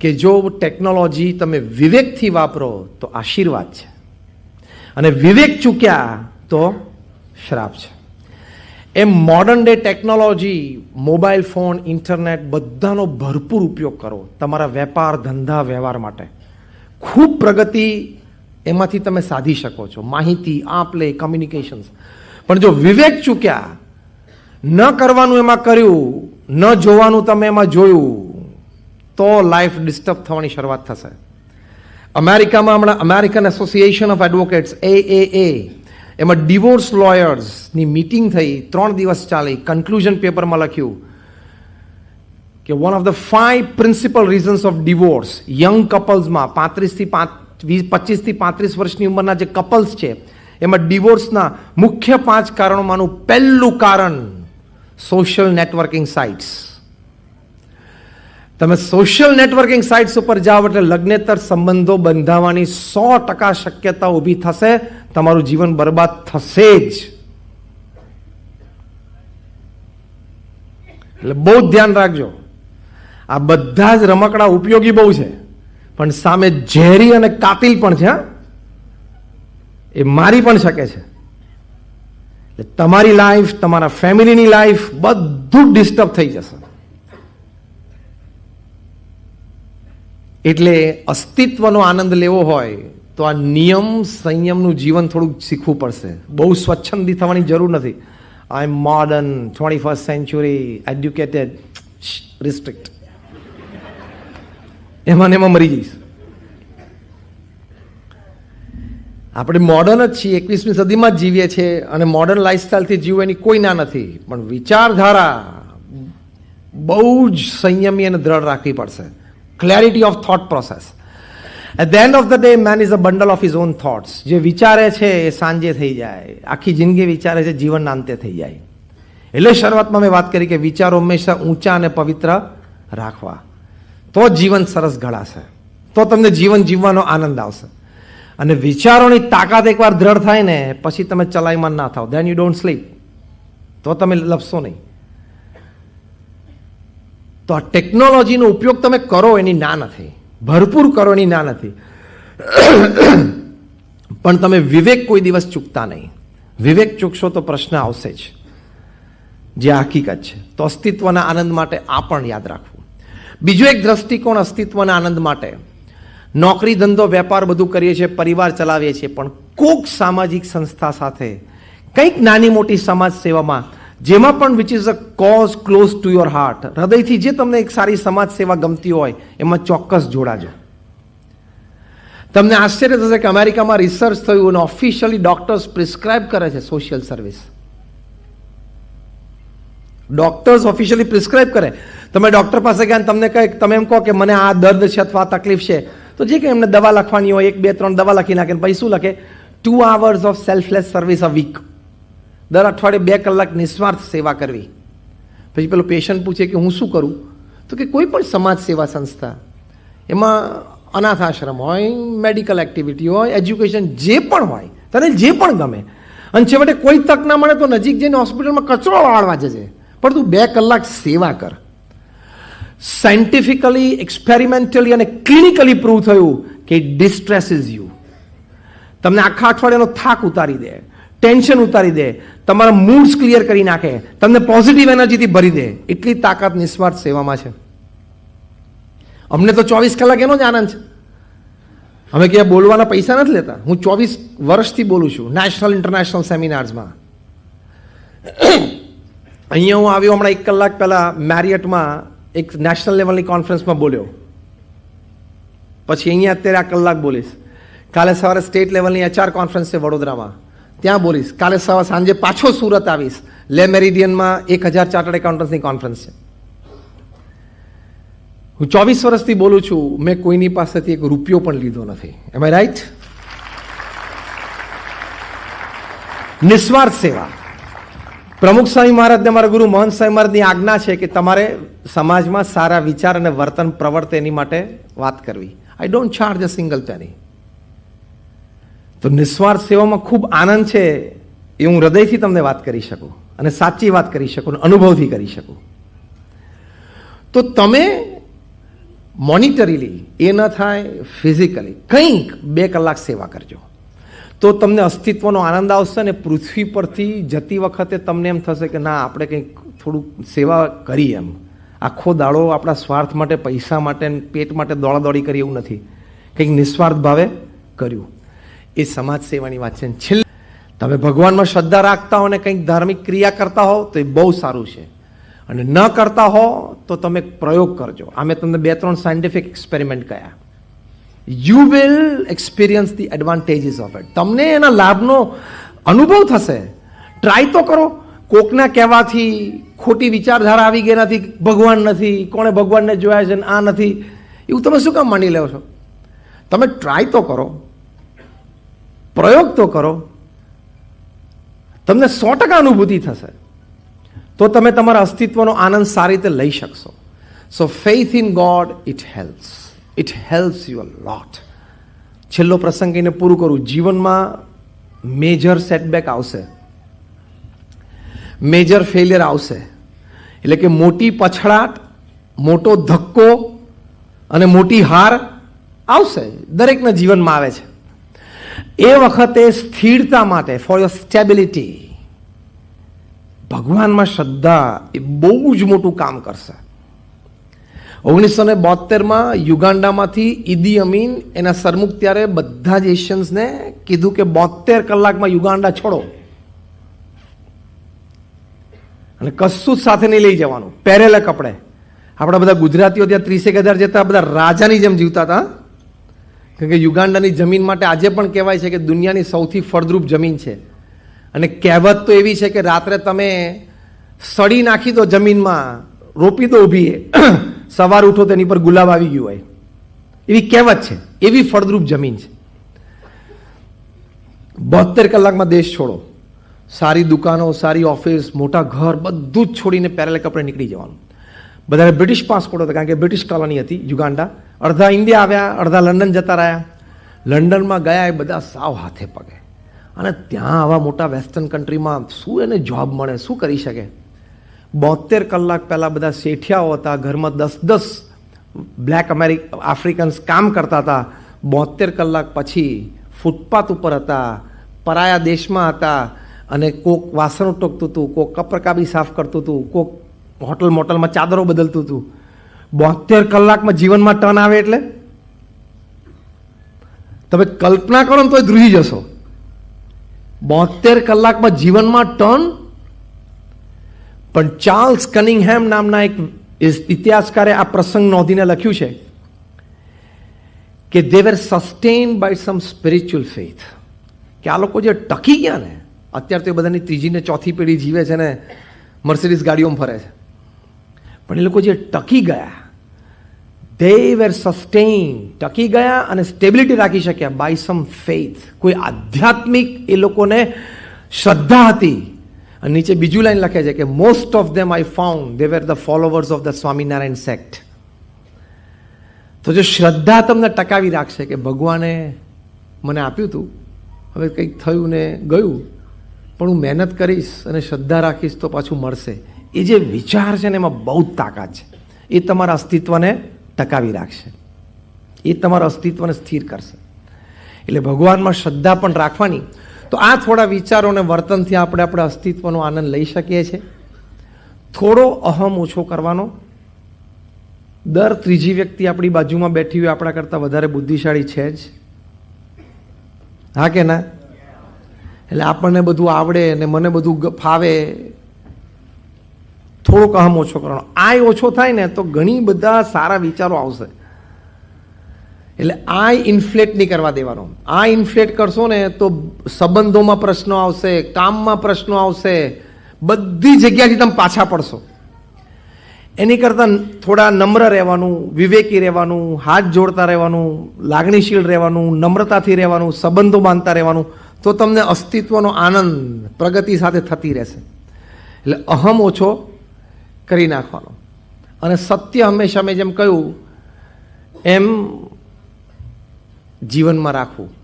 કે જો ટેકનોલોજી તમે વિવેકથી વાપરો તો આશીર્વાદ છે. અને વિવેક ચૂક્યા તો શ્રાપ છે. એમ modern day technology mobile phone internet બધાનો ભરપૂર ઉપયોગ કરો તમારા વેપાર, ધંધા, વ્યવહાર માટે. ખૂબ પ્રગતિ એમાંથી તમે સાધી શકો છો. માહિતી, આપ લે કમ્યુનિકેશન્સ પણ જો વિવેક ચૂક્યા, ન કરવાનું એમાં કર્યું, ન જોવાનું તમે એમાં જોયું તો લાઈફ ડિસ્ટર્બ થવાની શરૂઆત થશે. અમેરિકામાં હમણાં અમેરિકન એસોસિએશન ઓફ એડવોકેટ્સ એ એ એ એમાં ડિવોર્સ લોયર્સની મિટિંગ થઈ, ત્રણ દિવસ ચાલી. કન્ક્લુઝન પેપરમાં લખ્યું કે one of the five principal reasons of divorce young કપલ્સમાં પાંત્રીસથી પાંચ, વીસ પચીસથી પાંત્રીસ વર્ષની ઉંમરના જે કપલ્સ છે, એમાં ડિવોર્સના મુખ્ય પાંચ કારણોમાંનું પહેલું કારણ સોશિયલ નેટવર્કિંગ સાઇટ્સ તમે સોશિયલ નેટવર્કિંગ સાઇટ્સ ઉપર જાઓ એટલે લગ્નેતર સંબંધો બંધાવવાની સો ટકા શક્યતા ઊભી થશે. તમારું જીવન બરબાદ થશે જ. એટલે બહુ જ ધ્યાન રાખજો. આ બધા જ રમકડા ઉપયોગી બહુ છે. પણ સામે ઝેરી અને કાતિલ પણ છે એ મારી પણ શકે છે. એટલે તમારી લાઈફ તમારા ફેમિલીની લાઈફ બધું ડિસ્ટર્બ થઈ જશે. એટલે અસ્તિત્વનો આનંદ લેવો હોય, તો આ નિયમ સંયમનું જીવન થોડુંક શીખવું પડશે. બહુ સ્વચ્છંદી થવાની જરૂર નથી. I am modern twenty first century educated restrict એમાં ને એમાં મરી જઈશ. આપણે મોડર્ન જ છીએ, એકવીસમી સદીમાં જ જીવીએ છીએ અને મોડર્ન લાઈફસ્ટાઈલથી જીવવું એની કોઈ ના નથી. પણ વિચારધારા બહુ જ સંયમી અને દ્રઢ રાખવી પડશે. Clarity of thought process at the end of the day man is a bundle of his own thoughts જે વિચારે છે એ સાંજે થઈ જાય. આખી જિંદગી વિચારે છે જીવનના અંતે થઈ જાય. એટલે શરૂઆતમાં મેં વાત કરી કે વિચારો હંમેશા ઊંચા અને પવિત્ર રાખવા. તો જીવન સરસ ઘડાશે તો તમને જીવન જીવવાનો આનંદ આવશે. અને વિચારોની તાકાત એકવાર દ્રઢ થાય ને, પછી તમે ચલાયમાન ના થાવ દેન યુ ડોન્ટ સ્લીપ તો તમે લપશો નહીં. તો આ ટેકનોલોજીનો ઉપયોગ તમે કરો એની ના નથી. ભરપૂર કરો એની ના નથી. પણ તમે વિવેક કોઈ દિવસ ચૂકતા નહીં. વિવેક ચૂકશો તો પ્રશ્ન આવશે જ. જે હકીકત છે. તો અસ્તિત્વના આનંદ માટે આ પણ યાદ રાખવું. બીજો એક દ્રષ્ટિકોણ અસ્તિત્વના આનંદ માટે. નોકરી, ધંધો, વેપાર બધું કરીએ છીએ, પરિવાર ચલાવીએ છીએ, પણ કોક સામાજિક સંસ્થા સાથે, કંઈક નાની મોટી સમાજ સેવામાં જેમાં પણ which is a cause close to your heart હૃદયથી જે તમને એક સારી સમાજ સેવા ગમતી હોય, એમાં ચોક્કસ જોડાજો. તમને આશ્ચર્ય થશે કે અમેરિકામાં રિસર્ચ થયું અને ઓફિશિયલી ડોક્ટર્સ પ્રિસ્ક્રાઇબ કરે છે social service doctors officially prescribe કરે. તમે ડોક્ટર પાસે ગયા તમને કહે તમે એમ કહો કે મને આ દર્દ છે અથવા આ તકલીફ છે. તો જે કંઈ એમને દવા લખવાની હોય, એક, બે, ત્રણ દવા લખી નાખે પછી શું લખે. Two hours of selfless service a week દર અઠવાડિયે બે કલાક નિસ્વાર્થ સેવા કરવી. પછી પેલો પેશન્ટ પૂછે કે હું શું કરું? તો કે કોઈ પણ સમાજ સેવા સંસ્થા. એમાં અનાથ આશ્રમ હોય મેડિકલ એક્ટિવિટી હોય એજ્યુકેશન જે પણ હોય, તને જે પણ ગમે. અને છેવટે કોઈ તક ના મળે તો નજીક જઈને હોસ્પિટલમાં કચરો વાળવા જજે. પણ તું બે કલાક સેવા કર. સાયન્ટિફિકલી એક્સપેરિમેન્ટલી અને ક્લિનિકલી પ્રૂવ થયું કે ડિસ્ટ્રેસીસ યુ તમને આખા અઠવાડિયાનો થાક ઉતારી દે. ટેન્શન ઉતારી દે. તમારા મૂડ્સ ક્લિયર કરી નાખે. તમને પોઝિટિવ એનર્જીથી ભરી દે. એટલી તાકાત નિસ્વાર્થ સેવામાં છે. અમને તો ચોવીસ કલાક એનો જ આનંદ છે. અમે ક્યાં બોલવાના પૈસા નથી લેતા. હું ચોવીસ વર્ષથી બોલું છું. નેશનલ ઇન્ટરનેશનલ સેમિનાર્સમાં અહીંયા હું આવ્યો હમણાં એક કલાક પહેલાં મેરિયટમાં એક નેશનલ લેવલની કોન્ફરન્સમાં બોલ્યો. પછી અહીંયા અત્યારે આ કલાક બોલીશ. કાલે સવારે સ્ટેટ લેવલની એચઆર કોન્ફરન્સ છે વડોદરામાં. ત્યાં બોલીશ. કાલે સવારે સાંજે પાછો સુરત આવીશ. લે મેરિડિયનમાં એક હજાર ચાર્ટર્ડ એકાઉન્ટન્સની કોન્ફરન્સ છે. હું ચોવીસ વર્ષથી બોલું છું, મેં કોઈની પાસેથી એક રૂપિયો પણ લીધો નથી. એમ આઈ રાઈટ નિસ્વાર્થ સેવા. પ્રમુખ સ્વામી મહારાજને મારા ગુરુ મહંત સ્વામી મહારાજની આજ્ઞા છે કે તમારે સમાજમાં સારા વિચાર અને વર્તન પ્રવર્તે એની માટે વાત કરવી. I don't charge a single penny તો નિસ્વાર્થ સેવામાં ખૂબ આનંદ છે એ હું હૃદયથી તમને વાત કરી શકું અને સાચી વાત કરી શકું અને અનુભવથી કરી શકું. તો તમે મોનિટરીલી એ ન થાય, ફિઝિકલી કંઈક બે કલાક સેવા કરજો. તો તમને અસ્તિત્વનો આનંદ આવશે ને પૃથ્વી પરથી જતી વખતે તમને એમ થશે કે ના, આપણે કંઈક થોડુંક સેવા કરી એમ. આખો દાડો આપણા સ્વાર્થ માટે, પૈસા માટે, પેટ માટે દોડાદોડી કરી એવું નથી. કંઈક નિસ્વાર્થ ભાવે કર્યું. એ સમાજ સેવાની વાત છે. છેલ્લે તમે ભગવાનમાં શ્રદ્ધા રાખતા હો ને કંઈક ધાર્મિક ક્રિયા કરતા હો તો એ બહુ સારું છે. અને ન કરતા હો તો તમે પ્રયોગ કરજો. આ મેં તમને બે ત્રણ સાયન્ટિફિક એક્સપેરિમેન્ટ કયા. You will experience the advantages of it તમને એના લાભનો અનુભવ થશે. ટ્રાય તો કરો. કોકના કહેવાથી ખોટી વિચારધારા આવી ગઈ નથી, ભગવાન નથી, કોણે ભગવાનને જોયા છે આ નથી. એવું તમે શું કામ માની લો છો? તમે ટ્રાય તો કરો. પ્રયોગ તો કરો. તમને સો ટકા અનુભૂતિ થશે. તો તમે તમારા અસ્તિત્વનો આનંદ સારી રીતે લઈ શકશો. So faith in God it helps it helps you a lot છેલ્લો પ્રસંગ કહીને પૂરું કરું. જીવનમાં મેજર સેટબેક આવશે. મેજર ફેલિયર આવશે. એટલે કે મોટી પછડાટ, મોટો ધક્કો અને મોટી હાર આવશે. દરેકના જીવનમાં આવે છે. એ વખતે સ્થિરતા માટે ફોર યોર સ્ટેબિલિટી ભગવાનમાં શ્રદ્ધા એ બહુ જ મોટું કામ કરશે. ઓગણીસો ને બોતેરમાં યુગાન્ડામાંથી ઈદી અમીન એના સરમુખ ત્યારે બધા જ એશિયન્સને કીધું કે બોતેર કલાકમાં યુગાન્ડા છોડો. અને કશું જ સાથે નહીં લઈ જવાનું. પહેરેલા કપડે. આપણા બધા ગુજરાતીઓ ત્યાં ત્રીસેક હજાર જતા બધા રાજાની જેમ જીવતા હતા. કારણ કે યુગાન્ડાની જમીન માટે આજે પણ કહેવાય છે કે દુનિયાની સૌથી ફળદ્રુપ જમીન છે. અને કહેવત તો એવી છે કે રાત્રે તમે સડી નાખી દો જમીનમાં, રોપી દો ઊભી સવાર ઉઠો તેની પર ગુલાબ આવી ગયું હોય. એવી કહેવત છે. એવી ફળદ્રુપ જમીન છે. બોતેર કલાકમાં દેશ છોડો. સારી દુકાનો, સારી ઓફિસ, મોટા ઘર, બધું જ છોડીને પહેરેલા કપડે નીકળી જવાનું. બધાને બ્રિટિશ પાસપોર્ટ હતા, કારણ કે બ્રિટિશ કોલોની હતી યુગાન્ડા અડધા ઇન્ડિયા આવ્યા, અડધા લંડન જતા રહ્યા. લંડનમાં ગયા એ બધા સાવ હાથે પગે. અને ત્યાં આવા મોટા વેસ્ટર્ન કન્ટ્રીમાં શું એને જોબ મળે, શું કરી શકે? બોતેર કલાક પહેલાં બધા શેઠિયાઓ હતા, ઘરમાં દસ દસ બ્લેક અમેરિક, આફ્રિકન્સ કામ કરતા હતા. બોતેર કલાક પછી ફૂટપાથ ઉપર હતા, પરાયા દેશમાં હતા અને કોક વાસણો ટોકતું હતું, કોક કપરકાબી સાફ કરતું હતું, કોક હોટલ મોટલમાં ચાદરો બદલતું હતું. બોતેર કલાકમાં જીવનમાં ટર્ન આવે એટલે? તમે કલ્પના કરો ને તો ધ્રુજી જશો. બોતેર કલાકમાં જીવનમાં ટર્ન પણ ચાર્લ્સ કનિંગહેમ નામના એક ઇતિહાસકારે આ પ્રસંગ નોંધીને લખ્યું છે કે they were sustain by some spiritual faith કે આ લોકો જે ટકી ગયા ને, અત્યારે તો એ બધાની ત્રીજી ને ચોથી પેઢી જીવે છે ને મર્સિડીઝ ગાડીઓમાં ફરે છે. પણ એ લોકો જે ટકી ગયા દે વેર સસ્ટેન ટકી ગયા અને સ્ટેબિલિટી રાખી શક્યા બાય સમ ફેથ કોઈ આધ્યાત્મિક એ લોકોને શ્રદ્ધા હતી. અને નીચે બીજું લાઈન લખે છે કે most of them I found they were the followers of the Swaminarayan sect તો જો શ્રદ્ધા તમને ટકાવી રાખશે કે, ભગવાને મને આપ્યું હતું હવે કંઈક થયું ને ગયું, પણ હું મહેનત કરીશ અને શ્રદ્ધા રાખીશ તો પાછું મળશે. એ જે વિચાર છે ને, એમાં બહુ જ તાકાત છે. એ તમારા અસ્તિત્વને ટકાવી રાખશે. એ તમારા અસ્તિત્વને સ્થિર કરશે. એટલે ભગવાનમાં શ્રદ્ધા પણ રાખવાની. તો આ થોડા વિચારો અને વર્તનથી આપણે આપણે અસ્તિત્વનો આનંદ લઈ શકીએ છીએ. થોડો અહમ ઓછો કરવાનો. દર ત્રીજી વ્યક્તિ આપણી બાજુમાં બેઠી હોય આપણા કરતાં વધારે બુદ્ધિશાળી છે જ. હા કે ના? એટલે આપણને બધું આવડે અને મને બધું ફાવે થોડોક અહમ ઓછો કરવાનો. આ ઓછો થાય ને તો ઘણી બધા સારા વિચારો આવશે. એટલે આ ઇન્ફ્લેટ નહીં કરવા દેવાનો. આ ઇન્ફ્લેટ કરશો ને તો સંબંધોમાં પ્રશ્નો આવશે, કામમાં પ્રશ્નો આવશે, બધી જગ્યાથી તમે પાછા પડશો. એની કરતાં થોડા નમ્ર રહેવાનું, વિવેકી રહેવાનું, હાથ જોડતા રહેવાનું, લાગણીશીલ રહેવાનું, નમ્રતાથી રહેવાનું, સંબંધો બાંધતા રહેવાનું, તો તમને અસ્તિત્વનો આનંદ પ્રગતિ સાથે થતી રહેશે. એટલે અહમ ઓછો કરી નાખવાનો. અને સત્ય હંમેશા મેં જેમ કહ્યું એમ જીવનમાં રાખવું.